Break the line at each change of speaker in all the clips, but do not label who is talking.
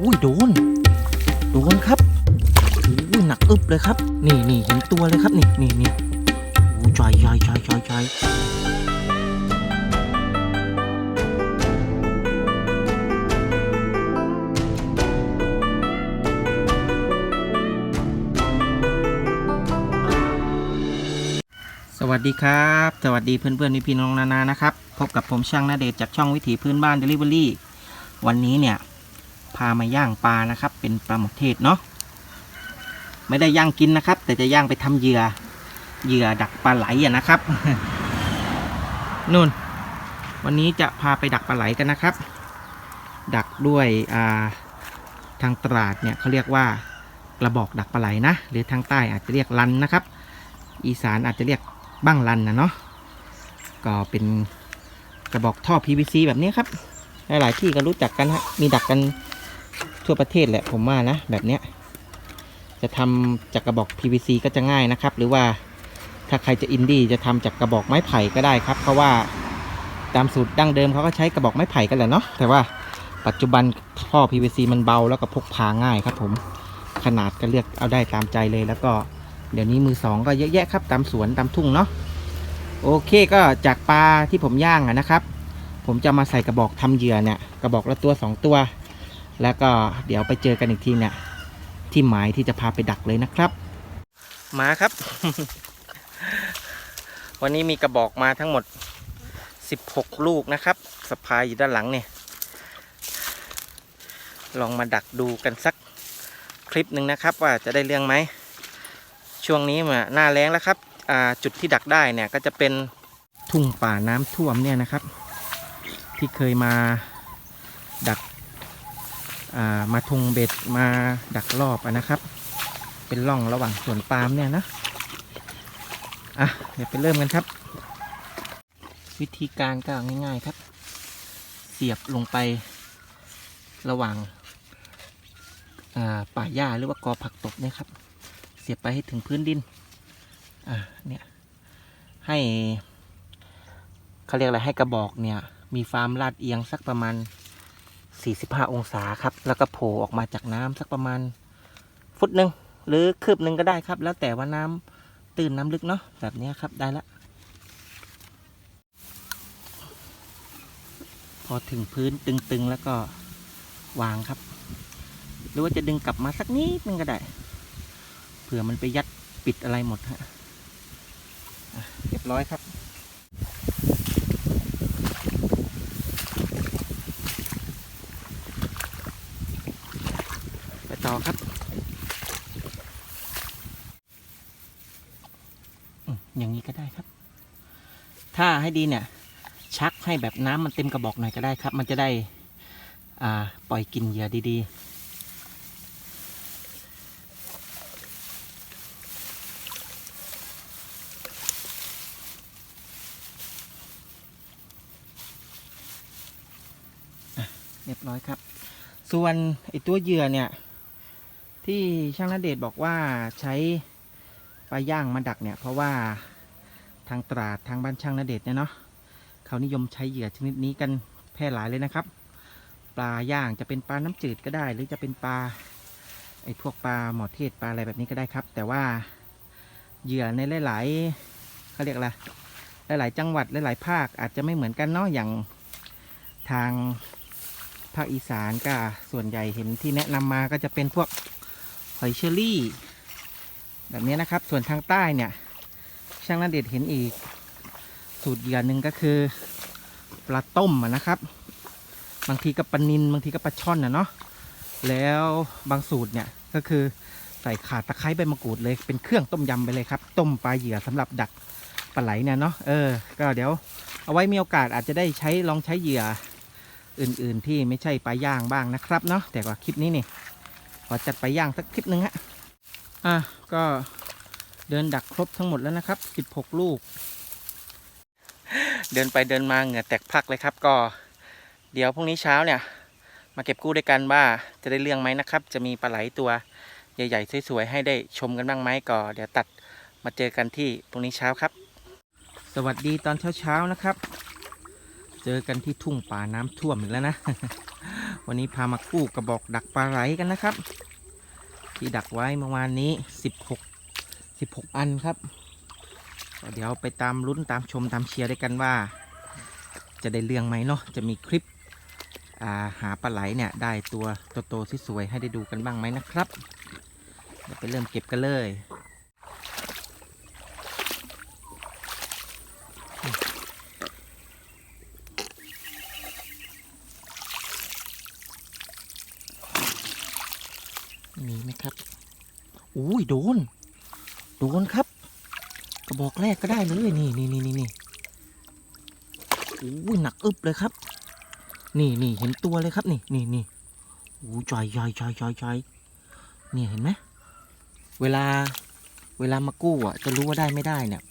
อุ้ยโดน โดนครับอุ้ยหนักอึบเลยครับ นี่นี่เห็นตัวเลยครับนี่นี่นี่โอ้ยใหญ่ใหญ่ใหญ่ใหญ่ใสวัสดีครับ สวัสดีเพื่อนเพื่อนพี่พี่น้องนานานะครับ พบกับผมช่างนาเดชจากช่องวิถีพื้นบ้าน Delivery วันนี้เนี่ย พามาย่างปลานะครับ เป็นปลาหมกเทศเนาะไม่ได้ย่างกินนะครับ แต่จะย่างไปทำเหยื่อเหยื่อดักปลาไหลอะนะครับนู่น วันนี้จะพาไปดักปลาไหลกันนะครับ ดักด้วยาทางตราดเนี่ยเขาเรียกว่ากระบอกดักปลาไหลนะ หรือทางใต้อาจจะเรียกลันนะครับ อีสานอาจจะเรียกบ้างลันนะเนาะก็เป็นกระบอกท่อ PVC แบบนี้ครับ หลาย ๆ ที่ก็รู้จักกันฮะมีดักกัน ทั่วประเทศแหละผมว่านะแบบเนี้ยจะทำจากกระบอก PVC ก็จะง่ายนะครับ หรือว่าถ้าใครจะอินดี้จะทำจากกระบอกไม้ไผ่ก็ได้ครับ เพราะว่าตามสูตรดั้งเดิมเขาก็ใช้กระบอกไม้ไผ่กันแหละเนาะแต่ว่าปัจจุบันท่อ PVC มันเบาแล้วก็พกพาง่ายครับ ผมขนาดก็เลือกเอาได้ตามใจเลยแล้วก็เดี๋ยวนี้มือสองก็เยอะแยะครับ ตามสวนตามทุ่งเนาะโอเคก็จากปลาที่ผมย่างอะนะครับ ผมจะมาใส่กระบอกทำเหยื่อเนี่ยกระบอกละตัวสองตัว แล้วก็เดี๋ยวไปเจอกันอีกทีเนี่ยที่หมายที่จะพาไปดักเลยนะครับ มาครับ วันนี้มีกระบอกมาทั้งหมด 16 ลูกนะครับสะพายอยู่ด้านหลังเนี่ยลองมาดักดูกันสักคลิปหนึ่งนะครับ ว่าจะได้เรื่องไหม ช่วงนี้มาหน้าแล้งแล้วครับจุดที่ดักได้เนี่ยก็จะเป็นทุ่งป่าน้ำท่วมเนี่ยนะครับ ที่เคยมาดัก มาทงเบ็ดมาดักรอบอะนะครับ เป็นร่องระหว่างสวนปาล์มเนี่ยนะอะเดี๋ยวไปเริ่มกันครับ วิธีการก็ง่ายๆครับ เสียบลงไประหว่างอ่าป่าหญ้าหรือว่ากอผักตบเนี่ยครับ เสียบไปให้ถึงพื้นดินอ่าเนี่ยให้เขาเรียกอะไรให้กระบอกเนี่ย มีฟาร์มลาดเอียงสักประมาณ 45 องศาครับ แล้วก็โผล่ออกมาจากน้ำสักประมาณ ฟุตหนึ่งหรือคืบหนึ่งก็ได้ครับ แล้วแต่ว่าน้ำตื้นน้ำลึกเนาะแบบนี้ครับได้ละ พอถึงพื้นตึงๆแล้วก็วางครับ หรือว่าจะดึงกลับมาสักนิดนึงก็ได้เผื่อมันไปยัดปิดอะไรหมดฮะเรียบร้อยครับ ต่อครับอย่างนี้ก็ได้ครับ ถ้าให้ดีเนี่ย ชักให้แบบน้ำมันเต็มกระบอกหน่อยก็ได้ครับ มันจะได้ปล่อยกินเหยื่อดีๆเรียบร้อยครับ ส่วนไอตัวเหยื่อเนี่ย ที่ช่างนเดชบอกว่าใช้ปลาย่างมาดักเนี่ยเพราะว่าทางตราดทางบ้านช่างนเดชเนี่ยเนาะเขานิยมใช้เหยื่อชนิดนี้กันแพร่หลายเลยนะครับ ปลาย่างจะเป็นปลาน้ำจืดก็ได้ หรือจะเป็นปลาไอ้พวกปลาหมอเทศปลาอะไรแบบนี้ก็ได้ครับ แต่ว่าเหยื่อในหลายๆเขาเรียกอะไรหลาย ๆ จังหวัดหลายๆภาคอาจจะไม่เหมือนกันเนาะอย่างทางภาคอีสานก็ส่วนใหญ่เห็นที่แนะนำมาก็จะเป็นพวก หอยเชอรี่ แบบนี้นะครับ ส่วนทางใต้เนี่ย ช่างนันเดชเห็นอีก สูตรเหยื่อหนึ่งก็คือปลาต้มนะครับ บางทีก็ปลานินบางทีก็ปลาช่อนนะเนาะแล้วบางสูตรเนี่ยก็คือใส่ข่าตะไคร้ใบมะกรูดเลยเป็นเครื่องต้มยำไปเลยครับ ต้มปลาเหยื่อสำหรับดักปลาไหลเนี่ยเนาะเออก็เดี๋ยวเอาไว้มีโอกาสอาจจะได้ใช้ลองใช้เหยื่ออื่น ๆ ที่ไม่ใช่ปลาย่างบ้างนะครับเนาะแต่ว่าคลิปนี้นี่ ขอจัดไปย่างสักคลิปหนึ่งฮะ อะ ก็เดินดักครบทั้งหมดแล้วนะครับ16ลูก เดินไปเดินมาเหงื่อแตกพักเลยครับ ก็ เดี๋ยวพรุ่งนี้เช้าเนี่ย มาเก็บกู้ด้วยกันว่าจะได้เรื่องไหมนะครับ จะมีปลาไหลตัวใหญ่ๆสวยๆให้ได้ชมกันบ้างไหมก็เดี๋ยวตัดมาเจอกันที่พรุ่งนี้เช้าครับ สวัสดีตอนเช้าๆนะครับ เจอกันที่ทุ่งป่าน้ำท่วมอีกแล้วนะ วันนี้พามากู้กระบอกดักปลาไหลกันนะครับ ที่ดักไว้เมื่อวานนี้ 16 16 อันครับเดี๋ยวไปตามลุ้นตามชมตามเชียร์ด้วยกันว่า จะได้เรื่องไหมเนาะจะมีคลิปาหาปลาไหลเนี่ยได้ตัวโตๆสวยๆให้ได้ดูกันบ้างไหมนะครับเดี๋ยวไปเริ่มเก็บกันเลย มีไหมครับ อุ้ย โดน โดนครับ กระบอกแรกก็ได้เลยนี่นี่นี่นี่นี่อุ้ยหนักอึบเลยครับ นี่นี่เห็นตัวเลยครับ นี่นี่นี่โอ้จอยจอยจอยจอยจอยเนี่ยเห็นไหมเวลา เวลามากู้อะ จะรู้ว่าได้ไม่ได้เนี่ย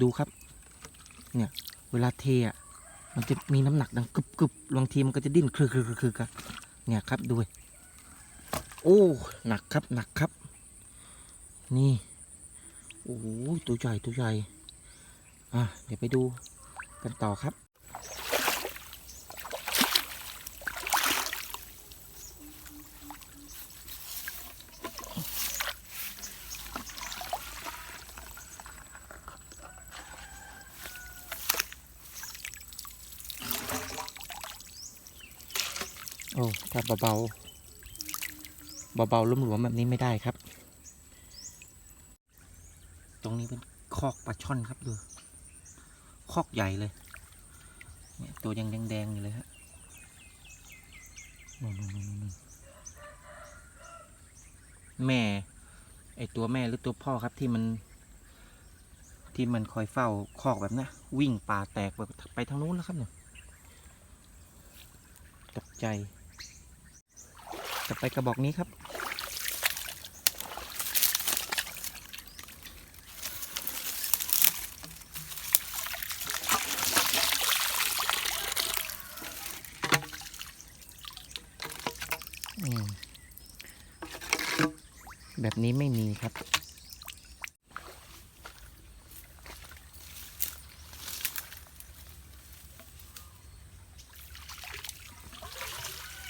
ดูครับ เนี่ย เวลาเทอะมันจะมีน้ำหนักดังกึบกึบบางทีมันก็จะดิ้นคือคือคือคือกันเนี่ยครับดู โอ้ หนักครับ หนักครับ นี่ โอ้โห ตัวใหญ่ ตัวใหญ่ อะ เดี๋ยวไปดูกันต่อครับ โอ้ ถ้าเบาๆ เบาๆลุ่มหลวมแบบนี้ไม่ได้ครับ ตรงนี้เป็นคอกปลา ช่อนครับดูคอกใหญ่เลยเนี่ยตัวยังแดงๆอยู่เลยฮะนู่นๆๆๆแม่ ไอตัวแม่หรือตัวพ่อครับที่มัน ที่มันคอยเฝ้าคอกแบบนี้วิ่งป่าแตกไปไปทางนู้นแล้วครับเนี่ยตกใจ จะไปกระบอกนี้ครับ อืม แบบนี้ไม่มีครับ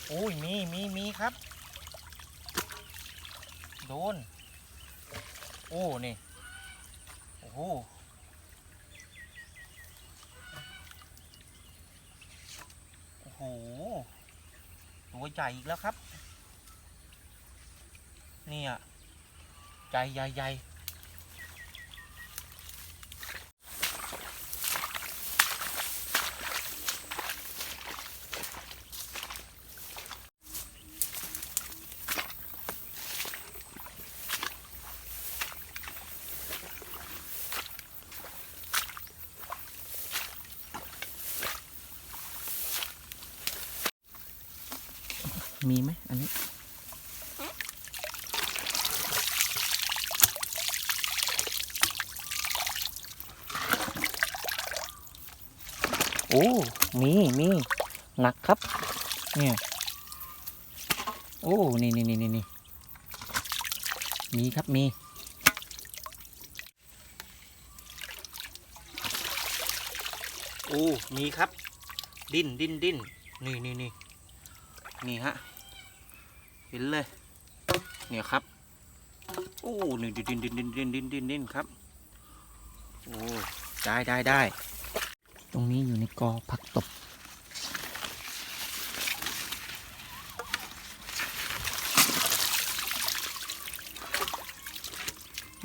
โอ้ย มี มี มีครับ โดน โอ้นี่ โอ้โหโอ้โหตัวใหญ่อีกแล้วครับ เนี่ย ใหญ่ใหญ่ใหญ่ มีไหมอันนี้ โอ้ มีมีหนักครับ เนี่ย โอ้นี่นี่นี่นี่นี่มีครับมีโอ้มีครับ ดิ้นดิ้นดิ้นนี่นี่นี่ นี่ฮะ เห็นเลย เนี่ยครับ โอ้นี่ดิ้นดินดินดินดินดินดินครับ โอ้ ได้ได้ได้ ตรงนี้อยู่ในกอผักตบ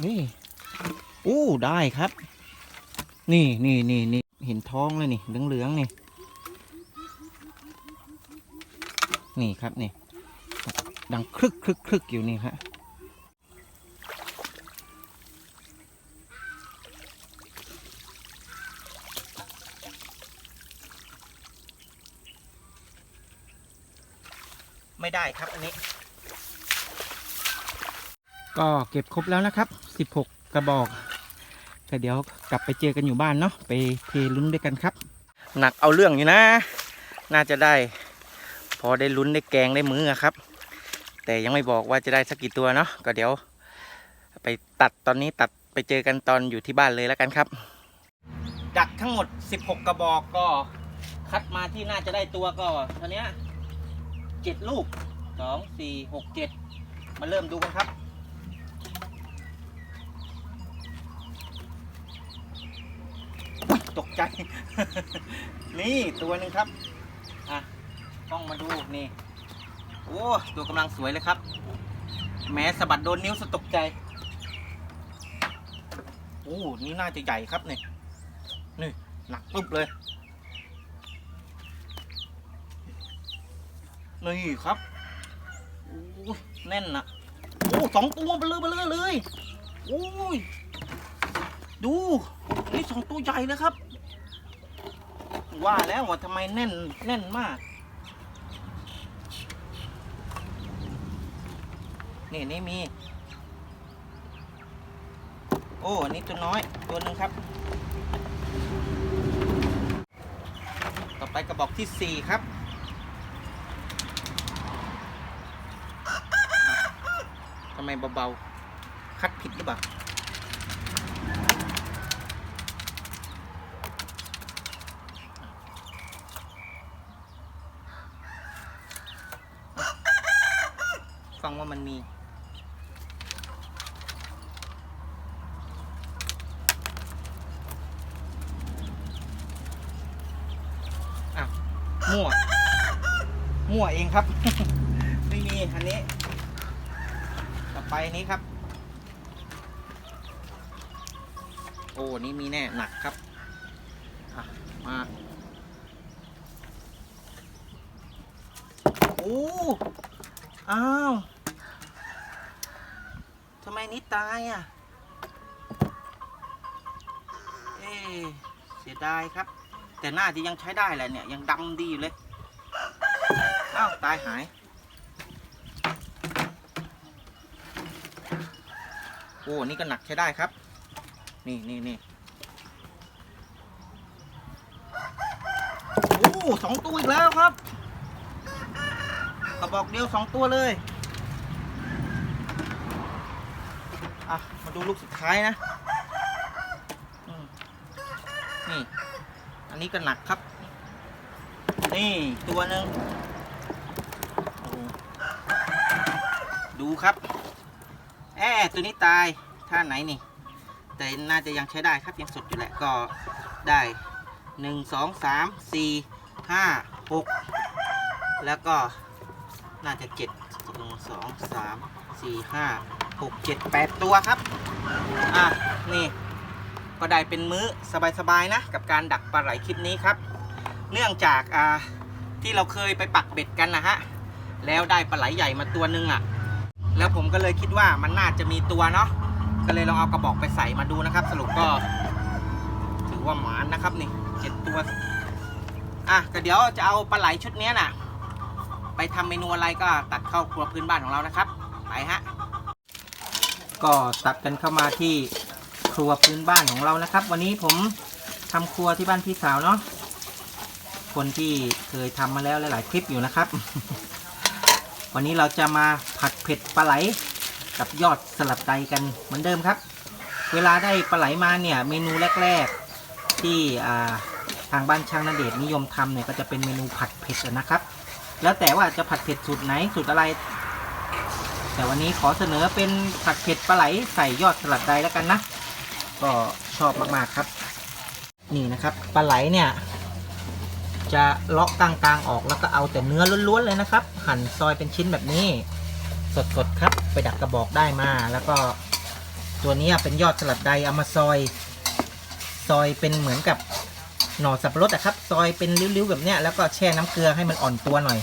นี่ โอ้ ได้ครับ นี่นี่นี่นี่เห็นท้องเลยนี่ เหลืองเหลืองๆนี่ นี่ครับนี่ ดังครึกครึกครึกอยู่นี่ฮะไม่ได้ครับอันนี้ ก็เก็บครบแล้วนะครับ 16 กระบอกแต่เดี๋ยวกลับไปเจอกันอยู่บ้านเนาะไปเทลุ้นด้วยกันครับ หนักเอาเรื่องอยู่นะ น่าจะได้ พอได้ลุ้นได้แกงได้มืออครับ แต่ยังไม่บอกว่าจะได้สักกี่ตัวเนาะก็เดี๋ยว ไปตัดตอนนี้ตัดไปเจอกันตอนอยู่ที่บ้านเลยแล้วกันครับ ดักทั้งหมด 16 กระบอกก็คัดมาที่น่าจะได้ตัวก็เท่านี้เจ็ดลูกสองสี่หกเจ็ดมาเริ่มดูกันครับตกใจ นี่ตัวหนึ่งครับ กล้องมาดูนี่ โอ้ตัวกำลังสวยเลยครับ แม้สะบัดโดนนิ้วสะตกใจ โอ้นี่น่าจะใหญ่ครับนี่นี่หนักปุ๊บเลยนี่ครับโอ้ยแน่นนะโอ้สองตัวเบลอเบลอเลยโอ้ยดูนี่สองตัวใหญ่เลยครับ ว่าแล้วว่าทำไมแน่นแน่นมาก นี่นี่มี โอ้อันนี่ตัวน้อยตัวหนึ่งครับ ต่อไปกระบอกที่สี่ครับทำไมเบาๆ คัดผิดหรือเปล่า ฟังว่ามันมี อะ มั่ว มั่วเองครับ ไม่มีอันนี้ ต่อไปอันนี้ครับ โอ้นี่มีแน่หนักครับมาโอ้อ้าวทำไมนี้ตายอะ เอ๊เสียดายครับ แต่หน่าจะยังใช้ได้แหละเนี่ย ยังดำดีอยู่เลยอ้าวตายหาย โอ้นี่ก็หนักใช้ได้ครับ นี่นี่นี่โอ้สองตัวอีกแล้วครับกระบอกเดียวสองตัวเลยอะมาดูลูกสุดท้ายนะอืมนี่ อั นี้ก็หนักครับ นี่ตัวหนึ่งดูครับแอตัวนี้ตายท่าไหนนี่ แต่น่าจะยังใช้ได้ครับยังสดอยู่แหละก็ได้หนึ่งสองสามสี่ห้าหกแล้วก็น่าจะเจ็ดหนึ่งสองสามสี่ห้าหกเจ็ดแปดตัวครับ อะ นี่ ก็ได้เป็นมื้อสบายๆนะ กับการดักปลาไหลคลิปนี้ครับ เนื่องจากที่เราเคยไปปักเบ็ดกันนะฮะแล้วได้ปลาไหลใหญ่มาตัวนึงอะ แล้วผมก็เลยคิดว่ามันน่าจะมีตัวเนาะก็เลยลองเอากระบอกไปใส่มาดูนะครับ สรุปก็ ถือว่าหมานนะครับนี่เจ็ดตัวอะก็เดี๋ยวจะเอาปลาไหลชุดนี้น่ะ ไปทำเมนูอะไรก็ตัดเข้าครัวพื้นบ้านของเรานะครับ ไปฮะ ก็ตัดกันเข้ามาที่ ครัวพื้นบ้านของเรานะครับ วันนี้ผมทำครัวที่บ้านพี่สาวเนาะคนที่เคยทำมาแล้วหลาย ๆ คลิปอยู่นะครับ วันนี้เราจะมาผัดเผ็ดปลาไหลกับยอดสลัดไดกันเหมือนเดิมครับ เวลาได้ปลาไหลมาเนี่ย เมนูแรก ๆ ที่ทางบ้านช่างนาเดชน์นิยมทำเนี่ยก็จะเป็นเมนูผัดเผ็ดนะครับ แล้วแต่ว่าจะผัดเผ็ดสูตรไหนสูตรอะไร แต่วันนี้ขอเสนอเป็นผัดเผ็ดปลาไหลใส่ยอดสลัดใดแล้วกันนะ ก็ชอบมากๆครับ นี่นะครับปลาไหลเนี่ย จะเลาะกลางๆออกแล้วก็เอาแต่เนื้อล้วนๆเลยนะครับ หั่นซอยเป็นชิ้นแบบนี้ สดๆครับ ไปดักกระบอกได้มา แล้วก็ตัวนี้เป็นยอดสลัดใดเอามาซอย ซอยเป็นเหมือนกับหน่อสับปะรดอะครับ ซอยเป็นริ้วๆแบบเนี้ยแล้วก็แช่น้ำเกลือให้มันอ่อนตัวหน่อย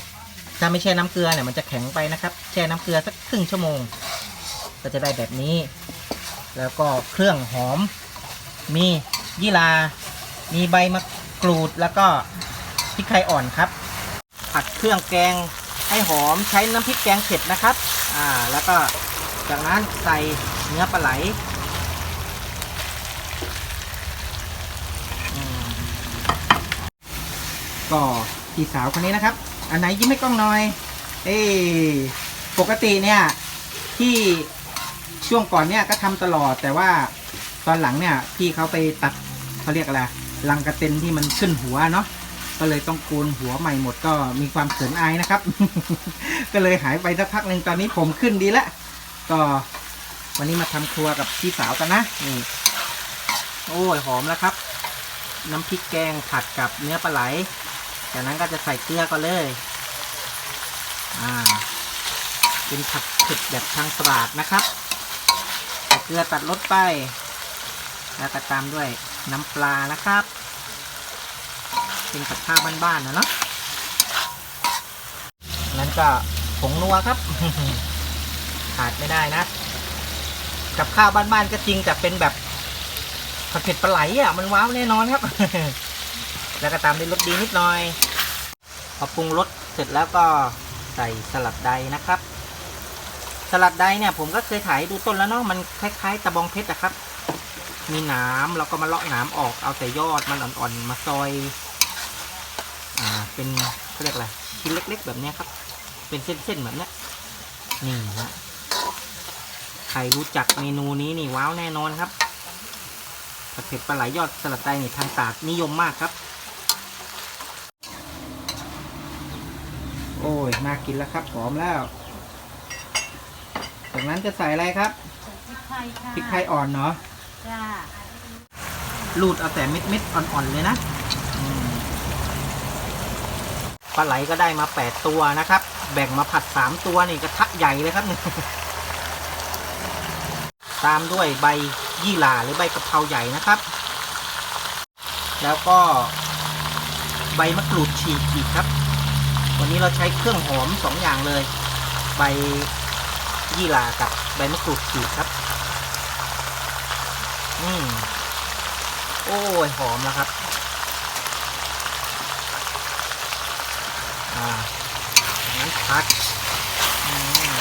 ถ้าไม่แช่น้ำเกลือเนี่ยมันจะแข็งไปนะครับ แช่น้ำเกลือสักครึ่งชั่วโมง ก็จะได้แบบนี้ แล้วก็เครื่องหอม มียี่ลา มีใบมะกรูด แล้วก็พริกไทยอ่อนครับ ผัดเครื่องแกงให้หอมใช้น้ำพริกแกงเผ็ดนะครับ อ่า แล้วก็จากนั้นใส่เนื้อปลาไหลก็พี่สาวคนนี้นะครับ อันไหนยิ้มให้กล้องหน่อย เอ้ยปกติเนี่ยที่ ช่วงก่อนเนี่ยก็ทำตลอดแต่ว่าตอนหลังเนี่ยพี่เขาไปตัดเขาเรียกอะไรรังกระเต็นที่มันขึ้นหัวเนาะก็เลยต้องโกนหัวใหม่หมดก็มีความเขินอายนะครับ ก็เลยหายไปสักพักหนึ่งตอนนี้ผมขึ้นดีแล้วก็วันนี้มาทำครัวกับพี่สาวกันนะนี่โอ้ยหอมแล้วครับ น้ำพริกแกงผัดกับเนื้อปลาไหลจากนั้นก็จะใส่เกลือก็เลย อ่า เป็นผัดเผ็ดแบบทางตราดนะครับ เกลือตัดรสไป แล้วก็ตามด้วยน้ำปลานะครับ เป็นกับข้าวบ้านๆนะเนาะนั้นก็ผงนัวครับ ขาดไม่ได้นะ กับข้าวบ้านๆก็จริงแต่เป็นแบบผัดเผ็ดปลาไหลอะมันว้าวแน่นอนครับ แล้วก็ตามด้วยรสดีนิดหน่อยพอปรุงรสเสร็จแล้วก็ใส่สลัดใดนะครับ สลัดใดเนี่ยผมก็เคยถ่ายดูต้นแล้วเนาะมันคล้ายๆตะบองเพชรอะครับ มีหนามเราก็มาเลาะหนามออกเอาแต่ยอดมันอ่อนๆมาซอย อ่า เป็นเขาเรียกอะไรชิ้นเล็ก ๆ แบบนี้ครับ เป็นเส้นๆแบบนี้นี่ฮะใครรู้จักเมนูนี้นี่ว้าวแน่นอนครับผัดเผ็ดปลาไหลยอดสลัดไตนี่ทางตาดนิยมมากครับ โอ้ยน่ากินแล้วครับหอมแล้ว จากนั้นจะใส่อะไรครับ
พริกไทยค่ะ
พริกไทยอ่อนเนาะ
จ้า
รูดเอาแต่เม็ดเม็ดๆอ่อนๆเลยนะอืมปลาไหลก็ได้มาแปดตัวนะครับ แบ่งมาผัดสามตัวนี่กระทะใหญ่เลยครับตามด้วยใบยี่หร่าหรือใบกะเพราใหญ่นะครับ แล้วก็ใบมะกรูดฉีกอีกครับ วันนี้เราใช้เครื่องหอมสองอย่างเลย ใบ ยี่หร่ากับใบมะกรูดฉีกครับ อืมโอ้ย หอมแล้วครับ อ่างั้นพัดอืม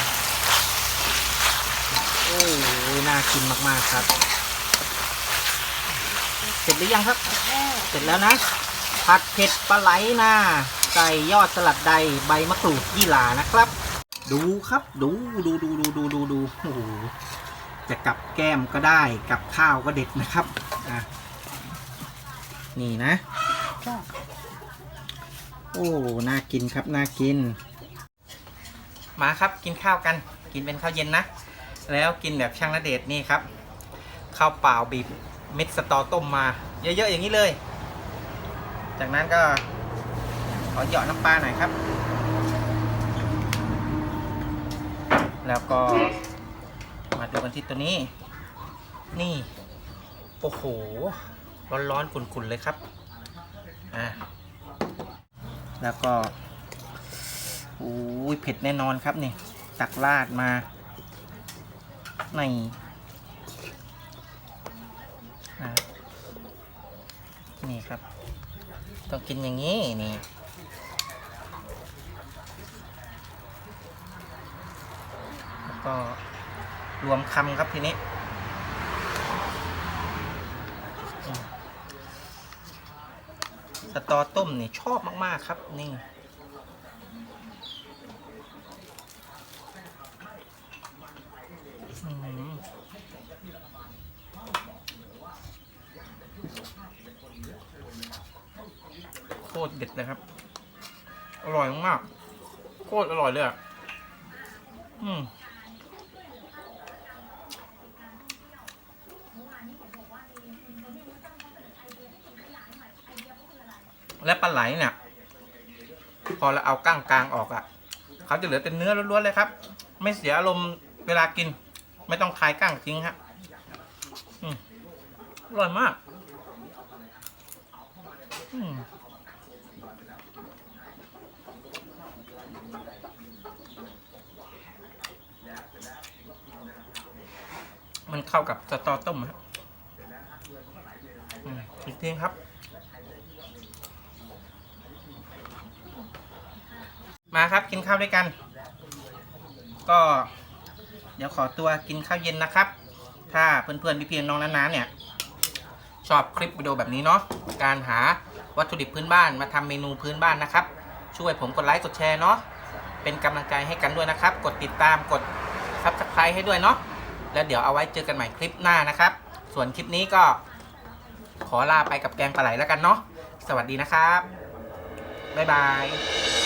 โอ้ยน่ากินมากๆครับ เสร็จหรือยังครับ เสร็จแล้วนะ ผัดเผ็ดปลาไหลนาใส่ยอดสลัดใดใบมะกรูดยี่หร่านะครับ ดูครับดูดูดูดูดูดูดูโอ้โหจะกับแก้มก็ได้กับข้าวก็เด็ดนะครับอะนี่นะ โอ้น่ากินครับน่ากิน มาครับกินข้าวกัน กินเป็นข้าวเย็นนะ แล้วกินแบบช่างระเดชนี่ครับข้าวเปล่าบีบเม็ดสตอต้มมา เยอะๆอย่างนี้เลย จากนั้นก็ขอหยาะน้ำปลาหน่อยครับ แล้วก็มาดูกันที่ตัวนี้ นี่ โอ้โห ร้อนๆขุ่นๆเลยครับ อะแล้วก็โอ้ยเผ็ดแน่นอนครับนี่ ตักราดมาในนี่ครับ ต้องกินอย่างนี้นี่ แล้ว ก็รวมคำครับทีนี้ สตอต้มนี่ชอบมาก ๆ ครับ นี่โคตรเด็ดเลยครับ อร่อยมาก โคตรอร่อยเลยอะ อืม และปลาไหลเนี่ย พอเราเอาก้างกลางออกอะ่ะเขาจะเหลือแต่เนื้อล้วนๆเลยครับ ไม่เสียอารมณ์เวลากิน ไม่ต้องคายก้างทิ้งครับอร่อยมากมันเข้ากับสตอต้มครับอีกทีครับ มาครับกินข้าวด้วยกัน ก็ เดี๋ยวขอตัวกินข้าวเย็นนะครับ ถ้าเพื่อนๆพี่ๆน้องๆนาๆเนี่ย ชอบคลิปวิดีโอแบบนี้เนาะการหาวัตถุดิบพื้นบ้านมาทำเมนูพื้นบ้านนะครับ ช่วยผมกดไลค์กดแชร์เนาะเป็นกำลังใจให้กันด้วยนะครับ กดติดตามกด subscribe ให้ด้วยเนาะแล้วเดี๋ยวเอาไว้เจอกันใหม่คลิปหน้านะครับ ส่วนคลิปนี้ก็ ขอลาไปกับแกงปลาไหลแล้วกันเนาะสวัสดีนะครับบ๊ายบาย